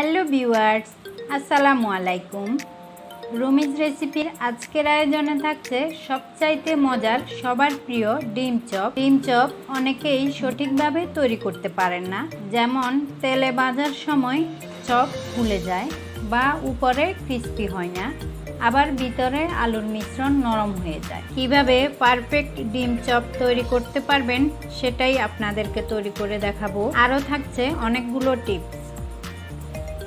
Hello viewers, আসসালামু আলাইকুম। রুমিজ রেসিপির আজকের আয়োজনে থাকছে সবচাইতে মজার, সবার প্রিয় ডিম চপ। ডিম চপ অনেকেই সঠিকভাবে তৈরি করতে পারেন না, যেমন তেলে ভাজার সময় চপ ফুলে যায় বা উপরে ক্রিস্পি হয় না, আবার ভিতরে আলুর মিশ্রণ নরম হয়ে যায়। কীভাবে পারফেক্ট ডিম চপ তৈরি করতে পারবেন সেটাই আপনাদেরকে তৈরি করে দেখাবো। আরও থাকছে অনেকগুলো টিপস।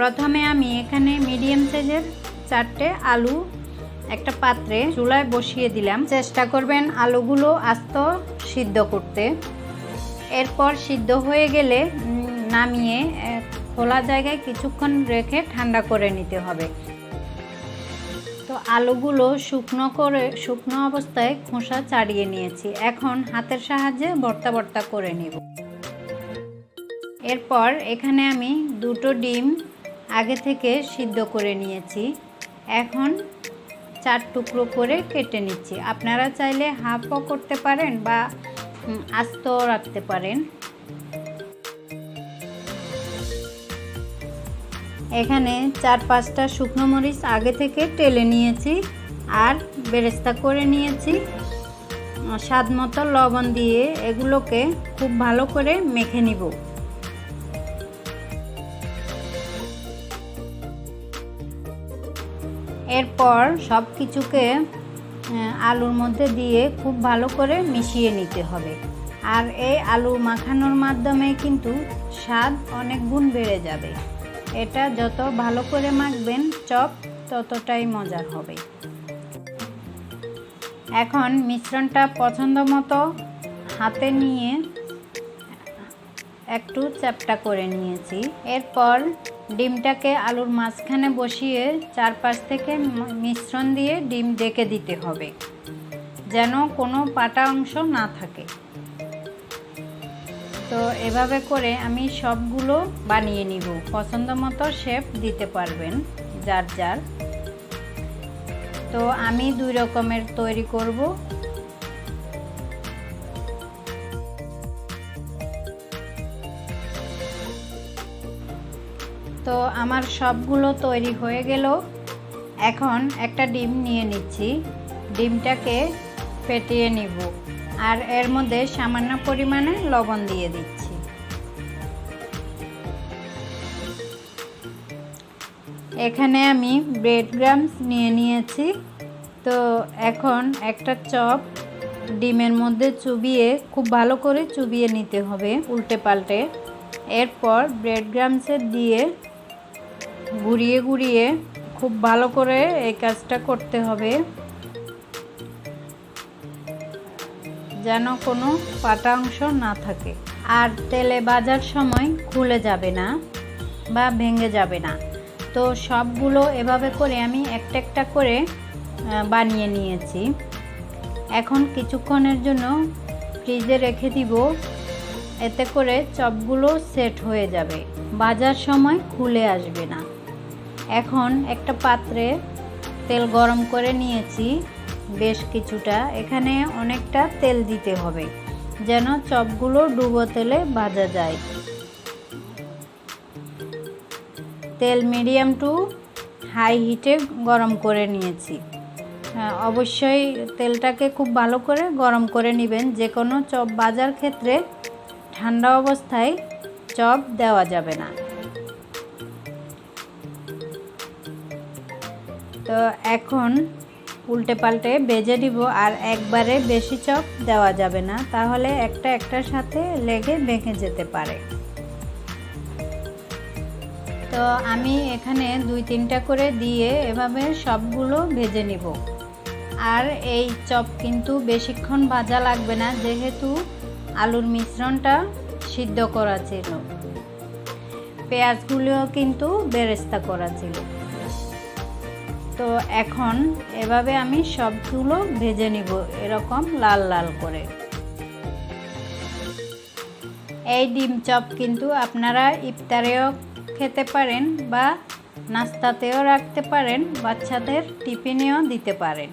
প্রথমে আমি এখানে মিডিয়াম সাইজের চারটে আলু একটা পাত্রে চুলায় বসিয়ে দিলাম। চেষ্টা করবেন আলুগুলো আস্ত সিদ্ধ করতে। এরপর সিদ্ধ হয়ে গেলে নামিয়ে খোলা জায়গায় কিছুক্ষণ রেখে ঠান্ডা করে নিতে হবে। তো আলুগুলো শুকনো করে, শুকনো অবস্থায় খোসা ছাড়িয়ে নিয়েছি। এখন হাতের সাহায্যে ভর্তা ভর্তা করে নিব। এরপর এখানে আমি দুটো ডিম আগে থেকে সিদ্ধ করে নিয়েছি। এখন চার টুকরো করে কেটে নিচ্ছি। আপনারা চাইলে হাফও করতে পারেন বা আস্ত রাখতে পারেন। এখানে চার পাঁচটা শুকনো মরিচ আগে থেকে টেলে নিয়েছি আর বেরেস্তা করে নিয়েছি। স্বাদ মতো লবণ দিয়ে এগুলোকে খুব ভালো করে মেখে নিব। এরপর সব কিছুকে আলুর মধ্যে দিয়ে খুব ভালো করে মিশিয়ে নিতে হবে। আর এই আলু মাখানোর মাধ্যমে কিন্তু স্বাদ অনেক গুণ বেড়ে যাবে। এটা যত ভালো করে মাখবেন, চপ ততটাই মজার হবে। এখন মিশ্রণটা পছন্দ মতো হাতে নিয়ে একটু চ্যাপটা করে নিয়েছি। এরপর ডিমটাকে আলুর মাঝখানে বসিয়ে চারপাশ থেকে মিশ্রণ দিয়ে ডিম ডেকে দিতে হবে, যেন কোনো পাটা অংশ না থাকে। তো এভাবে করে আমি সবগুলো বানিয়ে নিব। পছন্দ মতো শেপ দিতে পারবেন যার যার। তো আমি দুই রকমের তৈরি করব। তো আমার সবগুলো তৈরি হয়ে গেল। এখন একটা ডিম নিয়ে নিচ্ছি। ডিমটাকে ফেটিয়ে নিব। আর এর মধ্যে সামান্য পরিমাণে লবণ দিয়ে দিচ্ছি। এখানে আমি ব্রেড গ্রামস নিয়ে নিয়েছি। তো এখন একটা চপ ডিমের মধ্যে চুবিয়ে, খুব ভালো করে চুবিয়ে নিতে হবে উল্টে পাল্টে। এরপর ব্রেড গ্রামসের দিয়ে ঘুরিয়ে ঘুরিয়ে খুব ভালো করে এই কাজটা করতে হবে। যেন কোনো পাটা অংশ না থাকে। আর তেলে বাজার সময় খুলে যাবে না বা ভেঙে যাবে না। তো সবগুলো এভাবে করে আমি একটা একটা করে বানিয়ে নিয়েছি। এখন কিছুক্ষণের জন্য ফ্রিজে রেখে দিব। এতে করে চপগুলো সেট হয়ে যাবে। বাজার সময় খুলে আসবে না। এখন একটা পাত্রে তেল গরম করে নিয়েছি বেশ কিছুটা। এখানে অনেকটা তেল দিতে হবে, যেন চপগুলো ডুবো তেলে ভাজা যায়। তেল মিডিয়াম টু হাই হিটে গরম করে নিয়েছি। অবশ্যই তেলটাকে খুব ভালো করে গরম করে নেবেন, যে কোনো চপ বাজার ক্ষেত্রে ঠান্ডা অবস্থায় চপ দেওয়া যাবে না। তো এখন উল্টে পাল্টে বেজে দিব আর একবারে বেশি চপ দেওয়া যাবে না। তাহলে একটা একটার সাথে লেগে ভেঙে যেতে পারে। তো আমি এখানে দুই তিনটা করে দিয়ে এভাবে সবগুলো ভেজে নিব। আর এই চপ কিন্তু বেশিক্ষণ ভাজা লাগবে না, যেহেতু আলুর মিশ্রণটা সিদ্ধ করা ছিল। পেঁয়াজগুলোও কিন্তু বেরেস্তা করা ছিল। তো এখন এভাবে আমি সবগুলো ভেজে নিব এরকম লাল লাল করে। এই ডিম চপ কিন্তু আপনারা ইফতারেও খেতে পারেন বা নাস্তাতেও রাখতে পারেন, বাচ্চাদের টিফিনেও দিতে পারেন।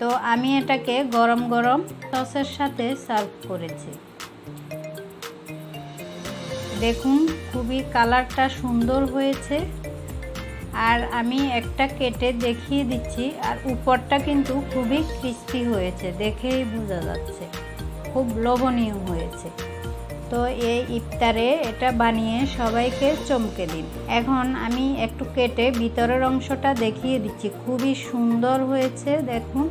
তো আমি এটাকে গরম গরম সসের সাথে সার্ভ করেছি। দেখুন, খুবই কালারটা সুন্দর হয়েছে। আর আমি একটা কেটে দেখিয়ে দিচ্ছি, আর উপরটা কিন্তু খুবই ক্রিস্পি হয়েছে, দেখেই বোঝা যাচ্ছে। খুব লোভনীয় হয়েছে। তো এই ইফতারে এটা বানিয়ে সবাইকে চমকে দিন। এখন আমি একটু কেটে ভিতরের অংশটা দেখিয়ে দিচ্ছি, খুবই সুন্দর হয়েছে, দেখুন,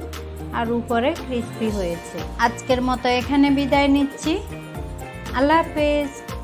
আর উপরে ক্রিস্পি হয়েছে। আজকের মতো এখানে বিদায় নিচ্ছি। আল্লাহ হাফেজ।